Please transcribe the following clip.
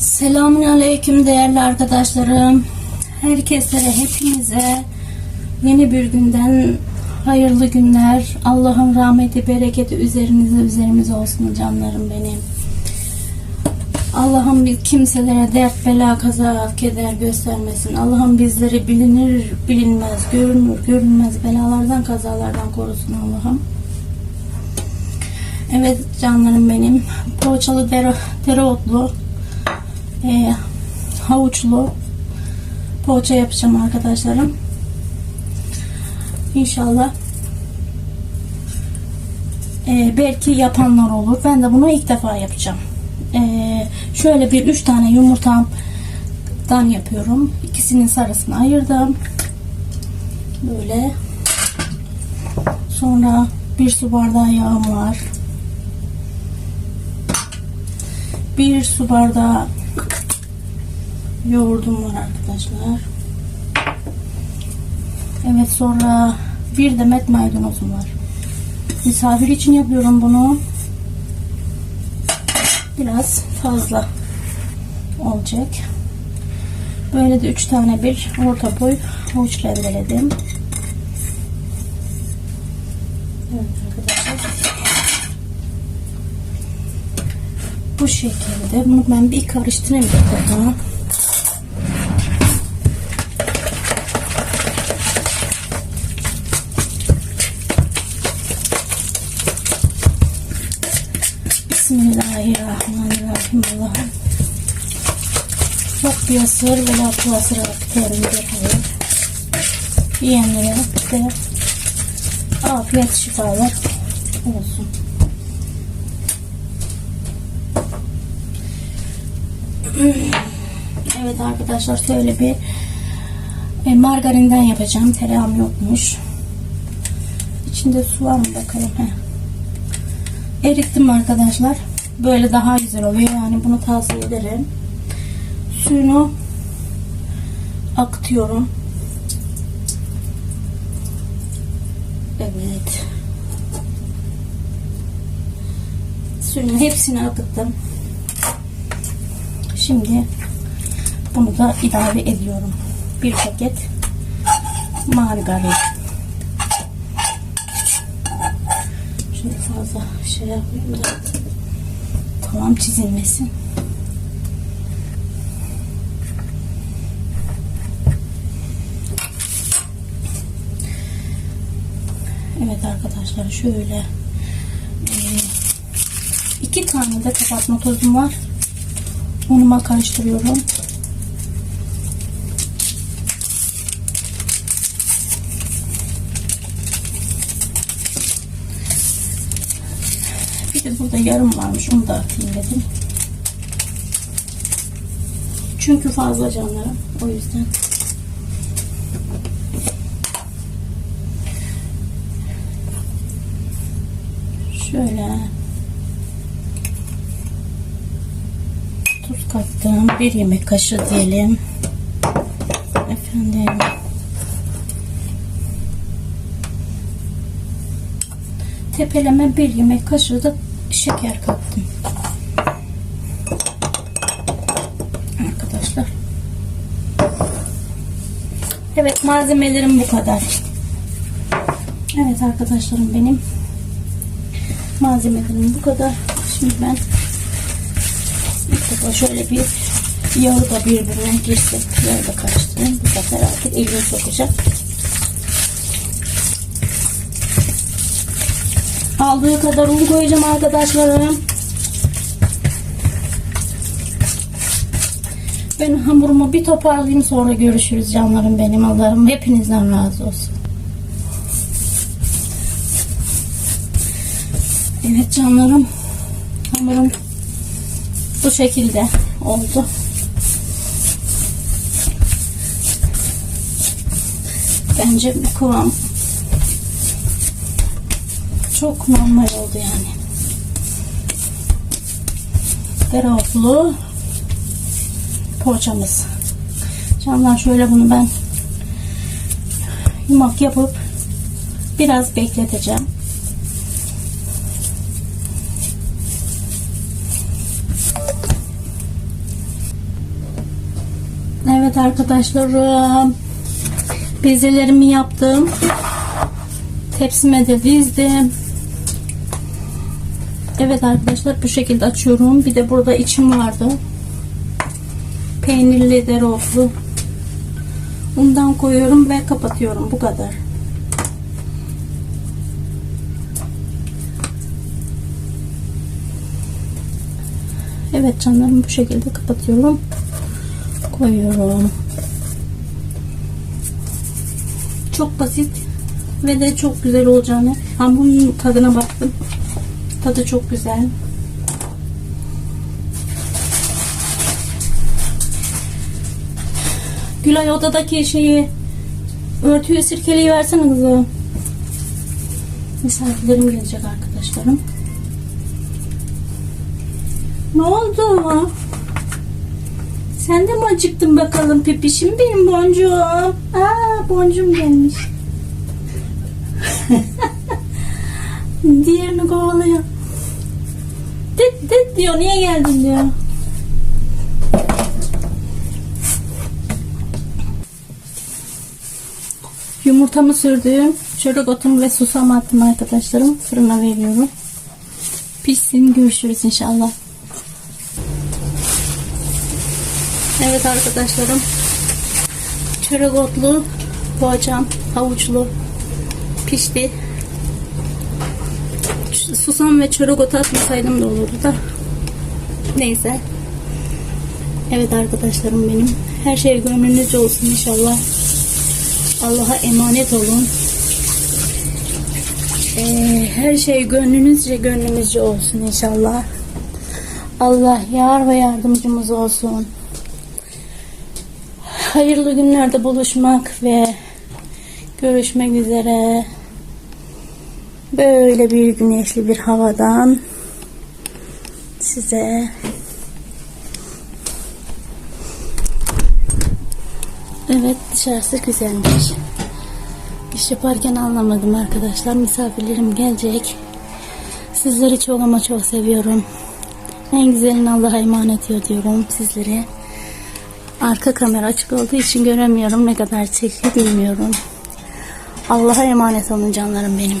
Selamun Aleyküm değerli arkadaşlarım. Herkese, hepinize yeni bir günden hayırlı günler. Allah'ın rahmeti, bereketi üzerinize, üzerimize olsun canlarım benim. Allah'ım kimselere dert, bela, kaza, keder göstermesin. Allah'ım bizleri bilinir, bilinmez, görünür, görünmez belalardan, kazalardan korusun Allah'ım. Evet canlarım benim. Poğaçalı dere, dereotlu e, havuçlu poğaça yapacağım arkadaşlarım. İnşallah e, belki yapanlar olur. Ben de bunu ilk defa yapacağım. E, şöyle bir üç tane yumurtadan yapıyorum. İkisinin sarısını ayırdım. Böyle. Sonra bir su bardağı yağım var. Bir su bardağı yoğurdum var arkadaşlar. Evet sonra bir demet maydanozum var. Misafir için yapıyorum bunu. Biraz fazla olacak. Böyle de üç tane bir orta boy havuç rendeledim. Evet arkadaşlar. Bu şekilde. Bunu ben bir karıştırayım burada. Bismillahirrahmanirrahim. Allah'ım. Çok bir asır ve la tuasır terimdir hayır. Yiyenlere de afiyet şifalar olsun. Evet arkadaşlar şöyle bir e, margarinden yapacağım. Tereyağım yokmuş. İçinde su var mı bakalım. Heh. Erittim arkadaşlar. Böyle daha güzel oluyor. Yani bunu tavsiye ederim. Suyunu akıtıyorum. Evet. Suyunu hepsini akıttım. Şimdi bunu da ilave ediyorum. Bir paket margarin. Şöyle fazla şey yapmayayım da tamam çizilmesin. Evet arkadaşlar şöyle iki tane de kapatma tozum var. Unuma karıştırıyorum. Bir de burada yarım varmış. Onu da atayım dedim. Çünkü fazla canlarım. O yüzden. Şöyle tuz kattım. Bir yemek kaşığı diyelim. Efendim. Tepeleme bir yemek kaşığı da şeker kattım. Arkadaşlar. Evet malzemelerim bu kadar. Evet arkadaşlarım benim malzemelerim bu kadar. Şimdi ben İlk defa şöyle bir yağı da birbirine girsin. Yağı da karıştırayım. Bu sefer artık elini sokacak. Aldığı kadar un koyacağım arkadaşlarım. Ben hamurumu bir toparlayayım sonra görüşürüz canlarım benim Allah'ım. Hepinizden razı olsun. Evet canlarım. Hamurum bu şekilde oldu. Bence bu kıvam çok normal oldu yani. Dereotlu poğaçamız. Canlar şöyle bunu ben yumak yapıp biraz bekleteceğim. Evet arkadaşlarım. Bezelerimi yaptım. Tepsime de dizdim. Evet arkadaşlar bu şekilde açıyorum. Bir de burada içim vardı. Peynirli dereotlu. Undan koyuyorum ve kapatıyorum. Bu kadar. Evet canlarım bu şekilde kapatıyorum. Koyuyorum. Çok basit ve de çok güzel olacağını. Hamurun tadına baktım. Tadı çok güzel. Gülay odadaki şeyi örtüyü sirkeleyi versene. Misafirlerim gelecek arkadaşlarım. Ne oldu? Sen de mi acıktın bakalım pipişim benim boncuğum? Aa boncuğum gelmiş. Diğerini kovalıyor. Dit dit diyor niye geldin diyor. Yumurtamı sürdüm. Çörek otum ve susam attım arkadaşlarım. Fırına veriyorum. Pişsin görüşürüz inşallah. Evet arkadaşlarım. Çörek otlu, poğaçam, havuçlu pişti. Susam ve çörek otu atmasaydım da olurdu da. Neyse. Evet arkadaşlarım benim. Her şey gönlünüzce olsun inşallah. Allah'a emanet olun. Ee, her şey gönlünüzce gönlümüzce olsun inşallah. Allah yar ve yardımcımız olsun. Hayırlı günlerde buluşmak ve görüşmek üzere. Böyle bir güneşli bir havadan size Evet dışarısı güzelmiş. İş yaparken anlamadım arkadaşlar. Misafirlerim gelecek. Sizleri çok ama çok seviyorum. En güzelini Allah'a emanet ediyorum sizlere. Arka kamera açık olduğu için göremiyorum. Ne kadar çekti bilmiyorum. Allah'a emanet olun canlarım benim.